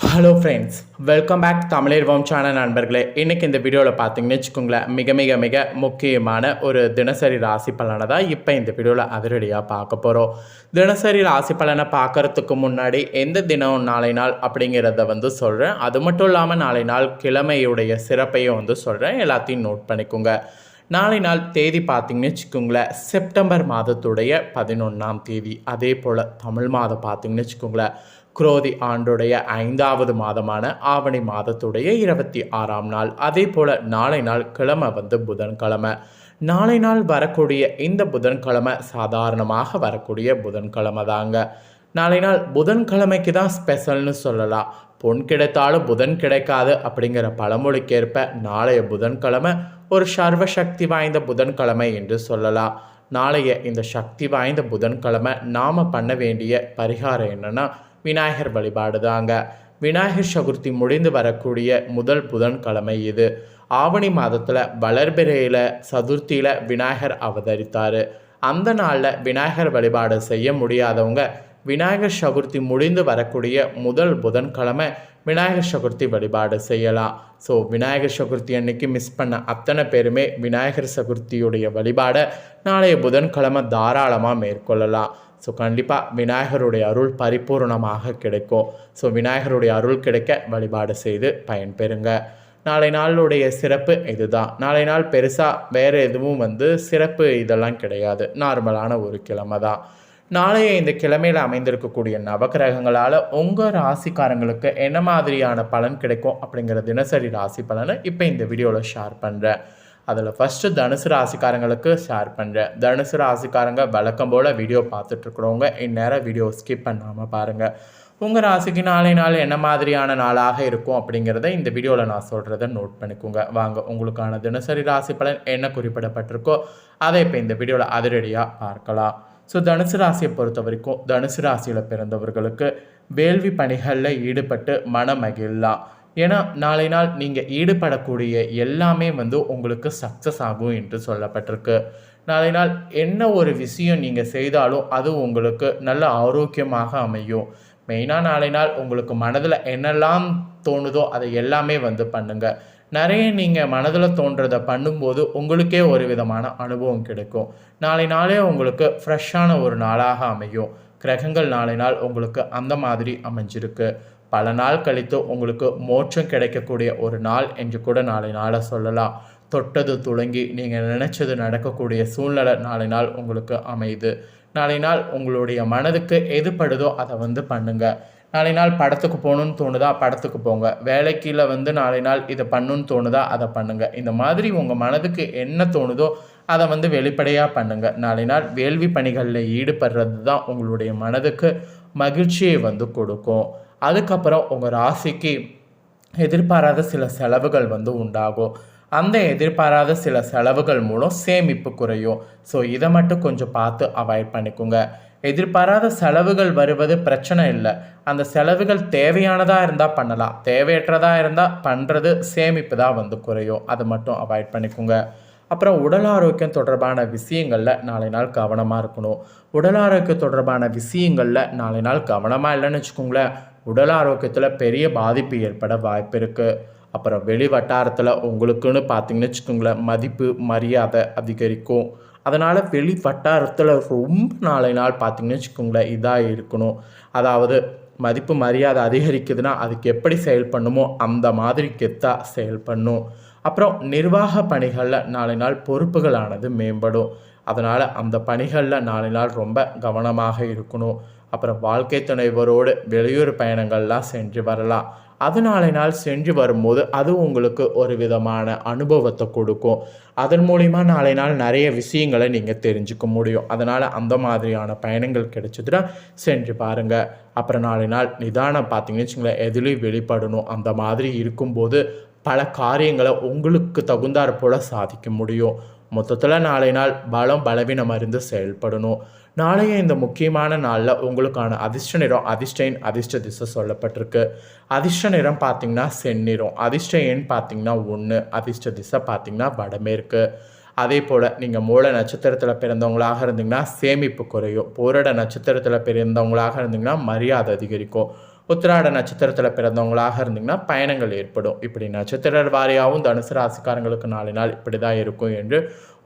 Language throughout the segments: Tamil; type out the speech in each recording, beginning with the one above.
ஹலோ ஃப்ரெண்ட்ஸ் வெல்கம் பேக் தமிழர் வம்சான நண்பர்களே. இன்றைக்கி இந்த வீடியோவில் பார்த்தீங்கன்னு வச்சுக்கோங்களேன் மிக மிக மிக முக்கியமான ஒரு தினசரி ராசி பலனை தான் இப்போ இந்த வீடியோவில் அதிரடியாக பார்க்க போகிறோம் தினசரி ராசி பலனை பார்க்கறதுக்கு முன்னாடி எந்த தினம் நாளை நாள் அப்படிங்கிறத வந்து சொல்கிறேன் அது மட்டும் இல்லாமல் நாளை நாள் கிழமையுடைய சிறப்பையும் வந்து சொல்கிறேன் எல்லாத்தையும் நோட் பண்ணிக்கோங்க. நாளை நாள் தேதி பார்த்தீங்கன்னு வச்சுக்கோங்களேன் செப்டம்பர் மாதத்துடைய பதினொன்றாம் தேதி. அதே போல் தமிழ் மாதம் பார்த்தீங்கன்னு வச்சுக்கோங்களேன் குரோதி ஆண்டுடைய ஐந்தாவது மாதமான ஆவணி மாதத்துடைய இருபத்தி ஆறாம் நாள். அதே போல் நாளை நாள் கிழமை வந்து புதன்கிழமை. நாளை நாள் வரக்கூடிய இந்த புதன்கிழமை சாதாரணமாக வரக்கூடிய புதன்கிழமை தாங்க. நாளை நாள் புதன்கிழமைக்கு தான் ஸ்பெஷல்னு சொல்லலாம். பொன் கிடைத்தாலும் புதன் கிடைக்காது அப்படிங்கிற பழமொழிக்கேற்ப நாளைய புதன்கிழமை ஒரு சர்வ சக்தி வாய்ந்த புதன்கிழமை என்று சொல்லலாம். நாளைய இந்த சக்தி வாய்ந்த புதன்கிழமை நாம் பண்ண வேண்டிய பரிகாரம் என்னன்னா விநாயகர் வழிபாடு தாங்க விநாயகர் சதுர்த்தி முடிந்து வரக்கூடிய முதல் புதன்கிழமை இது. ஆவணி மாதத்தில் வளர்பிறையில் சதுர்த்தியில் விநாயகர் அவதரித்தார். அந்த நாளில் விநாயகர் வழிபாடு செய்ய முடியாதவங்க விநாயகர் சதுர்த்தி முடிந்து வரக்கூடிய முதல் புதன்கிழமை விநாயகர் சதுர்த்தி வழிபாடு செய்யலாம். ஸோ விநாயகர் சதுர்த்தி அன்னைக்கு மிஸ் பண்ண அத்தனை பேருமே விநாயகர் சதுர்த்தியுடைய வழிபாடை நாளைய புதன்கிழமை தாராளமாக மேற்கொள்ளலாம். ஸோ கண்டிப்பாக விநாயகருடைய அருள் பரிபூர்ணமாக கிடைக்கும். ஸோ விநாயகருடைய அருள் கிடைக்க வழிபாடு செய்து பயன்பெறுங்க. நாளை நாளுடைய சிறப்பு இதுதான். நாளை நாள் பெருசாக வேறு எதுவும் வந்து சிறப்பு இதெல்லாம் கிடையாது. நார்மலான ஒரு கிழமை தான் நாளைய இந்த கிழமையில் அமைந்திருக்கக்கூடிய நவகிரகங்களால் உங்கள் ராசிக்காரங்களுக்கு என்ன மாதிரியான பலன் கிடைக்கும் அப்படிங்கிற தினசரி ராசி பலனை இப்போ இந்த வீடியோவில் ஷேர் பண்ணுறேன் அதில் ஃபஸ்ட்டு தனுசு ராசிக்காரங்களுக்கு ஷேர் பண்ணுறேன் தனுசு ராசிக்காரங்க வழக்கம் போல் வீடியோ பார்த்துட்ருக்குறவங்க இந்நேரம் வீடியோ ஸ்கிப் பண்ணாமல் பாருங்கள் உங்கள் ராசிக்கு நாளை நாள் என்ன மாதிரியான நாளாக இருக்கும் அப்படிங்கிறத இந்த வீடியோவில் நான் சொல்கிறத நோட் பண்ணிக்கோங்க. வாங்க உங்களுக்கான தினசரி ராசி பலன் என்ன குறிப்பிடப்பட்டிருக்கோ அதை இப்போ இந்த வீடியோவில் அதிரடியாக பார்க்கலாம். ஸோ தனுசு ராசியை பொறுத்த வரைக்கும் தனுசு ராசியில் பிறந்தவர்களுக்கு வேள்வி பணிகளில் ஈடுபட்டு மனமகிழலாம் ஏன்னா நாளை நாள் நீங்கள் ஈடுபடக்கூடிய எல்லாமே வந்து உங்களுக்கு சக்ஸஸ் ஆகும் என்று சொல்லப்பட்டிருக்கு. நாளை நாள் என்ன ஒரு விஷயம் நீங்கள் செய்தாலும் அது உங்களுக்கு நல்ல ஆரோக்கியமாக அமையும். மெயினாக நாளை நாள் உங்களுக்கு மனதில் என்னெல்லாம் தோணுதோ அதை எல்லாமே வந்து பண்ணுங்கள் நிறைய நீங்கள் மனதில் தோன்றதை பண்ணும்போது உங்களுக்கே ஒரு விதமான அனுபவம் கிடைக்கும். நாளை நாளே உங்களுக்கு ஃப்ரெஷ்ஷான ஒரு நாளாக அமையும். கிரகங்கள் நாளை நாள் உங்களுக்கு அந்த மாதிரி அமைஞ்சிருக்கு. பல நாள் கழித்து உங்களுக்கு மோட்சம் கிடைக்கக்கூடிய ஒரு நாள் என்று கூட நாளை நாளை சொல்லலாம். தொட்டது துளங்கி நீங்கள் நினச்சது நடக்கக்கூடிய சூழ்நிலை நாளை நாள் உங்களுக்கு அமையுது. நாளை நாள் உங்களுடைய மனதுக்கு எது படுதோ அதை வந்து பண்ணுங்கள் நாளை நாள் படத்துக்கு போகணுன்னு தோணுதா? படத்துக்கு போங்க. வேலைக்கீழே வந்து நாளை நாள் இதை பண்ணணுன்னு தோணுதா? அதை பண்ணுங்கள் இந்த மாதிரி உங்கள் மனதுக்கு என்ன தோணுதோ அதை வந்து வெளிப்படையாக பண்ணுங்கள் நாளை நாள் வேள்வி பணிகளில் ஈடுபடுறது தான் உங்களுடைய மனதுக்கு மகிழ்ச்சியை வந்து கொடுக்கும். அதுக்கப்புறம் உங்கள் ராசிக்கு எதிர்பாராத சில செலவுகள் வந்து உண்டாகும். அந்த எதிர்பாராத சில செலவுகள் மூலம் சேமிப்பு குறையும். ஸோ இதை மட்டும் கொஞ்சம் பார்த்து அவாய்ட் பண்ணிக்கோங்க. எதிர்பாராத செலவுகள் வருவது பிரச்சனை இல்லை. அந்த செலவுகள் தேவையானதாக இருந்தால் பண்ணலாம். தேவையற்றதாக இருந்தால் பண்ணுறது சேமிப்பு தான் வந்து குறையும். அதை மட்டும் அவாய்ட் பண்ணிக்கோங்க. அப்புறம் உடல் ஆரோக்கியம் தொடர்பான விஷயங்களில் நாளை நாள் கவனமாக இருக்கணும். உடல் ஆரோக்கியம் தொடர்பான விஷயங்களில் நாளை நாள் கவனமாக இல்லைன்னு வச்சுக்கோங்களேன் உடல் ஆரோக்கியத்தில் பெரிய பாதிப்பு ஏற்பட வாய்ப்பு இருக்குது அப்புறம் வெளி வட்டாரத்தில் உங்களுக்குன்னு பார்த்தீங்கன்னு வச்சுக்கோங்களேன் மதிப்பு மரியாதை அதிகரிக்கும். அதனால் வெளி வட்டாரத்தில் ரொம்ப நாளை நாள் பார்த்தீங்கன்னு வச்சுக்கோங்களேன் இதாக இருக்கணும். அதாவது மதிப்பு மரியாதை அதிகரிக்குதுன்னா அதுக்கு எப்படி செயல்படணுமோ அந்த மாதிரி கெத்தாக செயல்படணும் அப்புறம் நிர்வாக பணிகளில் நாளை நாள் பொறுப்புகளானது மேம்படும். அதனால் அந்த பணிகளில் நாளை நாள் ரொம்ப கவனமாக இருக்கணும். அப்புறம் வாழ்க்கை துணைவரோடு வெளியூர் பயணங்கள்லாம் சென்று வரலாம். அது நாளை நாள் சென்று வரும்போது அது உங்களுக்கு ஒரு விதமான அனுபவத்தை கொடுக்கும். அதன் மூலிமா நாளை நாள் நிறைய விஷயங்களை நீங்கள் தெரிஞ்சுக்க முடியும். அதனால் அந்த மாதிரியான பயணங்கள் கிடைச்சதுன்னா சென்று பாருங்கள் அப்புறம் நாளை நாள் நிதானம் பார்த்தீங்கன்னு வச்சுங்களேன் எதுலேயும் வெளிப்படணும். அந்த மாதிரி இருக்கும்போது பல காரியங்களை உங்களுக்கு தகுந்தாற் போல் சாதிக்க முடியும். மொத்தத்தில் நாளை நாள் பலம் பலவீனம் அறிந்து செயல்படணும். நாளைய இந்த முக்கியமான நாளில் உங்களுக்கான அதிர்ஷ்ட நிறம் அதிர்ஷ்டைன் அதிர்ஷ்ட திசை சொல்லப்பட்டிருக்கு. அதிர்ஷ்ட நிறம் பார்த்தீங்கன்னா செந்நிறம் அதிர்ஷ்ட எண் பார்த்தீங்கன்னா ஒன்று அதிர்ஷ்ட திசை பார்த்தீங்கன்னா வடமேற்கு அதே போல் நீங்கள் மூல நட்சத்திரத்தில் பிறந்தவங்களாக இருந்தீங்கன்னா சேமிப்பு குறையும். போரட நட்சத்திரத்தில் பிறந்தவங்களாக இருந்தீங்கன்னா மரியாதை அதிகரிக்கும். உத்திராட நட்சத்திரத்தில் பிறந்தவங்களாக இருந்தீங்கன்னா பயணங்கள் ஏற்படும். இப்படி நட்சத்திர வாரியாகவும் தனுசு ராசிக்காரங்களுக்கு நாலு நாள் இப்படி தான் இருக்கும் என்று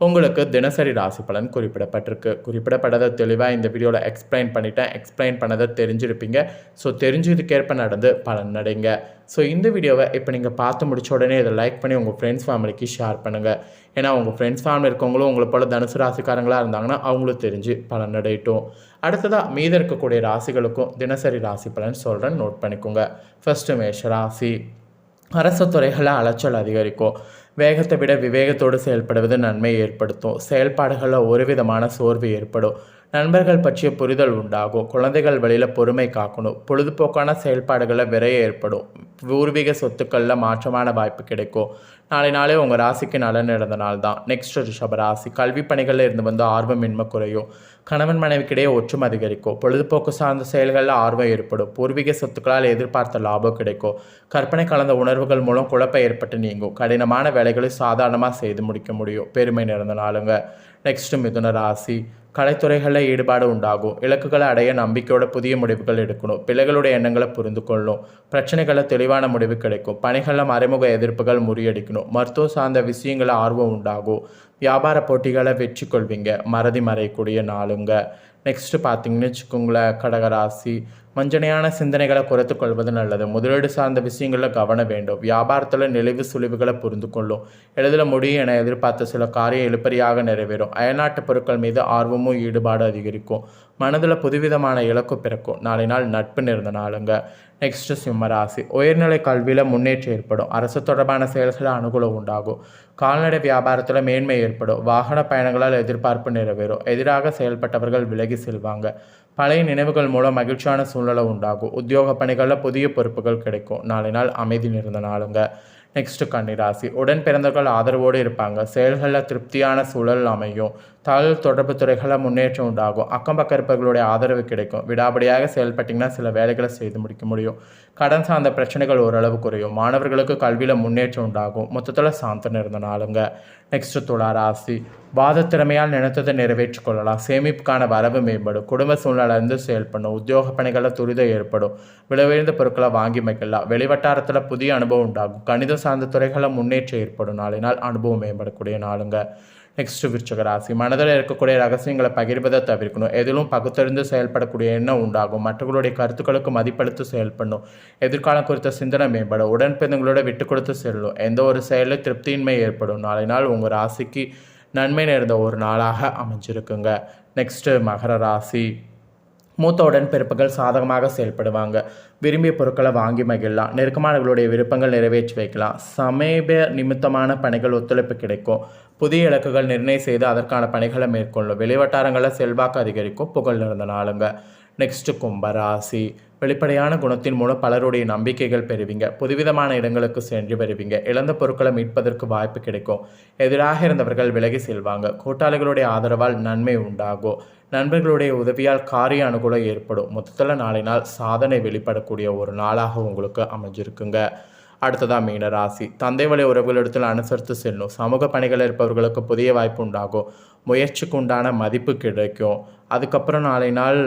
உங்களுக்கு தினசரி ராசி பலன் குறிப்பிடப்பட்டிருக்கு. குறிப்பிடப்பட்டதை தெளிவாக இந்த வீடியோவில் எக்ஸ்பிளைன் பண்ணிட்டேன். எக்ஸ்பிளைன் பண்ணதை தெரிஞ்சிருப்பீங்க. ஸோ தெரிஞ்சதுக்கேற்ப நடந்து பலன் அடைங்க. ஸோ இந்த வீடியோவை இப்போ நீங்கள் பார்த்து முடிச்ச உடனே இதை லைக் பண்ணி உங்கள் ஃப்ரெண்ட்ஸ் ஃபேமிலிக்கு ஷேர் பண்ணுங்கள் ஏன்னா உங்கள் ஃப்ரெண்ட்ஸ் ஃபேமிலி இருக்கவங்களும் உங்களை போல் தனுசு ராசிக்காரங்களாக இருந்தாங்கன்னா அவங்களும் தெரிஞ்சு பலன் அடையட்டும். அடுத்ததாக மீத இருக்கக்கூடிய ராசிகளுக்கும் தினசரி ராசி பலன் சொல்கிறேன் நோட் பண்ணிக்கோங்க. ஃபஸ்ட்டு மேஷ ராசி. அரசு துறைகளில் அலைச்சல் அதிகரிக்கும். வேகத்தை விட விவேகத்தோடு செயல்படுவது நன்மை ஏற்படுத்தும். செயல்பாடுகளில் ஒரு விதமான சோர்வு ஏற்படும். நண்பர்கள் பற்றிய புரிதல் உண்டாகும். குழந்தைகள் வழியில் பொறுமை காக்கணும். பொழுதுபோக்கான செயல்பாடுகளில் விரைய ஏற்படும். பூர்வீக சொத்துக்களில் மாற்றமான வாய்ப்பு கிடைக்கும். நாளை நாளே உங்கள் ராசிக்கு நலன் நடந்த நாள் தான். நெக்ஸ்ட் ரிஷப ராசி. கல்வி பணிகளில் இருந்து வந்து ஆர்வமின்மை குறையும். கணவன் மனைவிக்கிடையே ஒற்றும் அதிகரிக்கும். பொழுதுபோக்கு சார்ந்த செயல்களில் ஆர்வம் ஏற்படும். பூர்வீக சொத்துக்களால் எதிர்பார்த்த லாபம் கிடைக்கும். கற்பனை கலந்த உணர்வுகள் மூலம் குழப்பம் ஏற்பட்டு நீங்கும். கடினமான வேலைகளை சாதாரணமாக செய்து முடிக்க முடியும். பெருமை நிறந்த நாளுங்க. நெக்ஸ்ட் மிதுன ராசி. கலைத்துறைகளில் ஈடுபாடு உண்டாகும். இலக்குகளை அடைய நம்பிக்கையோட புதிய முடிவுகள் எடுக்கணும். பிள்ளைகளுடைய எண்ணங்களை புரிந்து கொள்ளணும். பிரச்சனைகளில் தெளிவான முடிவு கிடைக்கும். பணிகளில் மறைமுக எதிர்ப்புகள் முறியடிக்கணும். மருத்துவம் சார்ந்த விஷயங்களில் ஆர்வம் உண்டாகும். வியாபார போட்டிகளை வெற்றி கொள்வீங்க. மறதி மறையக்கூடிய நாளுங்க. நெக்ஸ்ட்டு பார்த்தீங்கன்னு வச்சுக்கோங்களேன். கடகராசி வஞ்சனையான சிந்தனைகளை குறைத்து கொள்வது நல்லது. முதலீடு சார்ந்த விஷயங்களில் கவனம் வேண்டும். வியாபாரத்தில் நிலைவு சுழிவுகளை புரிந்து கொள்ளும். எளிதில் முடியும் என எதிர்பார்த்த சில காரியம் எழுப்பறியாக நிறைவேறும். அயல்நாட்டு பொருட்கள் மீது ஆர்வமும் ஈடுபாடு அதிகரிக்கும். மனதில் புதுவிதமான இலக்கு பிறக்கும். நாளை நாள் நட்பு நிறந்த நாளுங்க. நெக்ஸ்ட் சிம்மராசி. உயர்நிலை கல்வியில் முன்னேற்றம் ஏற்படும். அரசு தொடர்பான செயல்களில் அனுகூலம் உண்டாகும். கால்நடை வியாபாரத்தில் மேன்மை ஏற்படும். வாகன பயணங்களால் எதிர்பார்ப்பு நிறைவேறும். எதிராக செயல்பட்டவர்கள் விலகி செல்வாங்க. பழைய நினைவுகள் மூலம் மகிழ்ச்சியான சூழ்நிலை உண்டாகும். உத்தியோக பணிகளில் புதிய பொறுப்புகள் கிடைக்கும். நாளை நாள் அமைதி நிறந்த நாளுங்க. நெக்ஸ்ட்டு கன்னிராசி. உடன் பிறந்தவர்கள் ஆதரவோடு இருப்பாங்க. செயல்களில் திருப்தியான சூழல் அமையும். தகவல் தொடர்பு துறைகளில் முன்னேற்றம் உண்டாகும். அக்கம் பக்கம் இருப்பவர்களுடைய ஆதரவு கிடைக்கும். விடாபடியாக செயல்பட்டிங்கன்னா சில வேலைகளை செய்து முடிக்க முடியும். கடன் சார்ந்த பிரச்சனைகள் ஓரளவு குறையும். மாணவர்களுக்கு கல்வியில் முன்னேற்றம் உண்டாகும். மொத்தத்தில் சாந்தம் இருந்த நாளுங்க. நெக்ஸ்ட் துளா ராசி. வாத திறமையால் நினைத்ததை நிறைவேற்றிக் கொள்ளலாம். சேமிப்புக்கான வரவு மேம்படும். குடும்ப சூழ்நிலைந்து செயல்படும் உத்தியோக பணிகளில் துரிதம் ஏற்படும். விலையுயர்ந்த பொருட்களை வாங்கி வைக்கலாம். வெளிவட்டாரத்தில் புதிய அனுபவம் உண்டாகும். கணிதம் சார்ந்த துறைகளில் முன்னேற்றம் ஏற்படும். நாளினால் அனுபவம் மேம்படக்கூடிய நாளுங்க. நெக்ஸ்ட் விருச்சக ராசி. மனதில் இருக்கக்கூடிய ரகசியங்களை பகிர்வதை தவிர்க்கணும். எதிலும் பகுத்தறிந்து செயல்படக்கூடிய எண்ணம் உண்டாகும். மற்றவர்களுடைய கருத்துக்களுக்கு மதிப்பளித்து செயல்படணும். எதிர்காலம் குறித்த சிந்தனை மேம்படும். உடன்பிறந்தங்களோட விட்டு கொடுத்து செல்லும் எந்த ஒரு செயலில் திருப்தியின்மை ஏற்படும். நாளை நாள் உங்கள் ராசிக்கு நன்மை நேர்ந்த ஒரு நாளாக அமைஞ்சிருக்குங்க. நெக்ஸ்ட்டு மகர ராசி. மூத்த உடன்பிறப்புகள் சாதகமாக செயல்படுவாங்க. விரும்பிய பொருட்களை வாங்கி மகிழலாம். நெருக்கமானவர்களுடைய விருப்பங்கள் நிறைவேற்றி வைக்கலாம். சமீப நிமித்தமான பணிகள் ஒத்துழைப்பு கிடைக்கும். புதிய இலக்குகள் நிர்ணயம் செய்து அதற்கான பணிகளை மேற்கொள்ளும். வெளிவட்டாரங்களில் செல்வாக்கு அதிகரிக்கும். புகழ் நிறந்த நாளுங்க. நெக்ஸ்ட் கும்பராசி வெளிப்படையான குணத்தின் மூலம் பலருடைய நம்பிக்கைகள் பெறுவீங்க. புதுவிதமான இடங்களுக்கு சென்று வருவீங்க. இழந்த பொருட்களை மீட்பதற்கு வாய்ப்பு கிடைக்கும். எதிராக இருந்தவர்கள் விலகி செல்வாங்க. கூட்டாளிகளுடைய ஆதரவால் நன்மை உண்டாகும். நண்பர்களுடைய உதவியால் காரிய அனுகூலம் ஏற்படும். மொத்தத்தில் நாளை நாள் சாதனை வெளிப்படக்கூடிய ஒரு நாளாக உங்களுக்கு அமைஞ்சிருக்குங்க. அடுத்ததாக மீன ராசி. தந்தை வழி உறவுகளிடத்தில் அனுசரித்து செல்லும். சமூக பணிகள் இருப்பவர்களுக்கு புதிய வாய்ப்பு உண்டாகும். முயற்சிக்கு உண்டான மதிப்பு கிடைக்கும். அதுக்கப்புறம் நாளை நாள்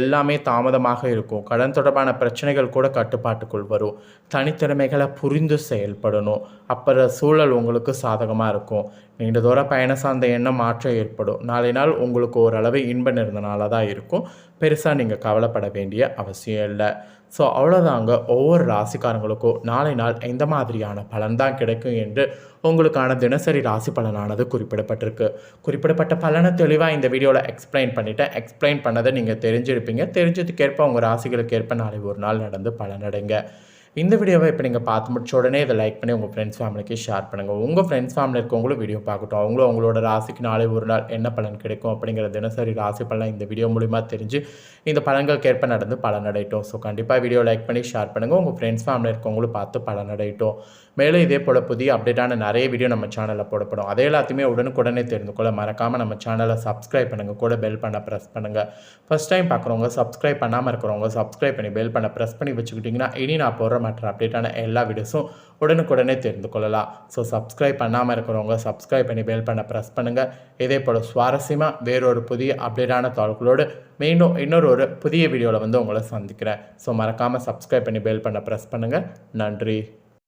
எல்லாமே தாமதமாக இருக்கும். கடன் தொடர்பான பிரச்சனைகள் கூட கட்டுப்பாட்டுக்குள் வரும். தனித்திறமைகளை புரிந்து செயல்படணும். அப்புறம் சூழல் உங்களுக்கு சாதகமாக இருக்கும். நீண்ட தூர பயண சார்ந்த எண்ணம் மாற்றம் ஏற்படும். நாளை நாள் உங்களுக்கு ஓரளவு இன்ப இருந்தனால தான் இருக்கும். பெருசாக நீங்கள் கவலைப்பட வேண்டிய அவசியம் இல்லை. ஸோ அவ்வளோதாங்க ஒவ்வொரு ராசிக்காரங்களுக்கும் நாளை நாள் எந்த மாதிரியான பலன் தான் கிடைக்கும் என்று உங்களுக்கான தினசரி ராசி பலனானது குறிப்பிடப்பட்டிருக்கு. குறிப்பிடப்பட்ட பலனை தெளிவாக இந்த வீடியோவில் எக்ஸ்பிளைன் பண்ணிவிட்டேன் எக்ஸ்பிளைன் பண்ணதை நீங்கள் தெரிஞ்சிருப்பீங்க. தெரிஞ்சதுக்கேற்ப உங்கள் ராசிகளுக்கு ஏற்ப நாளை ஒரு நாள் நடந்து பலனடைங்க. இந்த வீடியோவை இப்போ நீங்கள் பார்த்து முடிச்ச உடனே இதை லைக் பண்ணி உங்கள் ஃப்ரெண்ட்ஸ் ஃபேமிலிக்கு ஷேர் பண்ணுங்கள் உங்கள் ஃப்ரெண்ட்ஸ் ஃபேமிலி இருக்கவங்களும் வீடியோ பார்க்கட்டும். அவங்களும் அவங்களோட ராசிக்கு நாளை ஒரு நாள் என்ன பலன் கிடைக்கும் அப்படிங்கிற தினசரி ராசி பலன் இந்த வீடியோ மூலிமா தெரிஞ்சு இந்த பலன்களுக்கு ஏற்ப நடந்து பலனடையட்டும். ஸோ கண்டிப்பாக வீடியோ லைக் பண்ணி ஷேர் பண்ணுங்கள் உங்கள் ஃப்ரெண்ட்ஸ் ஃபேமிலி இருக்கவங்களும் பார்த்து பலனடையட்டும். மேலும் இதே போல் புதிய அப்டேட்டான நிறைய வீடியோ நம்ம சேனலில் போடப்படும். அதே எல்லாத்தையுமே உடனுக்குடனே தெரிந்து கொள்ள மறக்காமல் நம்ம சேனலை சப்ஸ்கிரைப் பண்ணுங்கள் கூட பெல் பண்ண ப்ரெஸ் பண்ணுங்கள் ஃபஸ்ட் டைம் பார்க்குறவங்க சப்ஸ்கிரைப் பண்ணாமல் இருக்கிறவங்க சப்ஸ்கிரைப் பண்ணி பெல் பண்ண ப்ரெஸ் பண்ணி வச்சுக்கிட்டிங்கன்னா இனி நான் போடுற மற்ற அப்டேட்டான எல்லா வீடியோஸும் உடனுக்குடனே தெரிந்து கொள்ளலாம். ஸோ சப்ஸ்கிரைப் பண்ணாமல் இருக்கிறவங்க சப்ஸ்கிரைப் பண்ணி பெல் பண்ண ப்ரெஸ் பண்ணுங்கள் இதே போல் சுவாரஸ்யமாக வேறொரு புதிய அப்டேட்டான தாள்களோடு மீண்டும் இன்னொரு ஒரு புதிய வீடியோவில் வந்து உங்களை சந்திக்கிறேன். ஸோ மறக்காமல் சப்ஸ்கிரைப் பண்ணி பெல் பண்ண ப்ரெஸ் பண்ணுங்கள் நன்றி.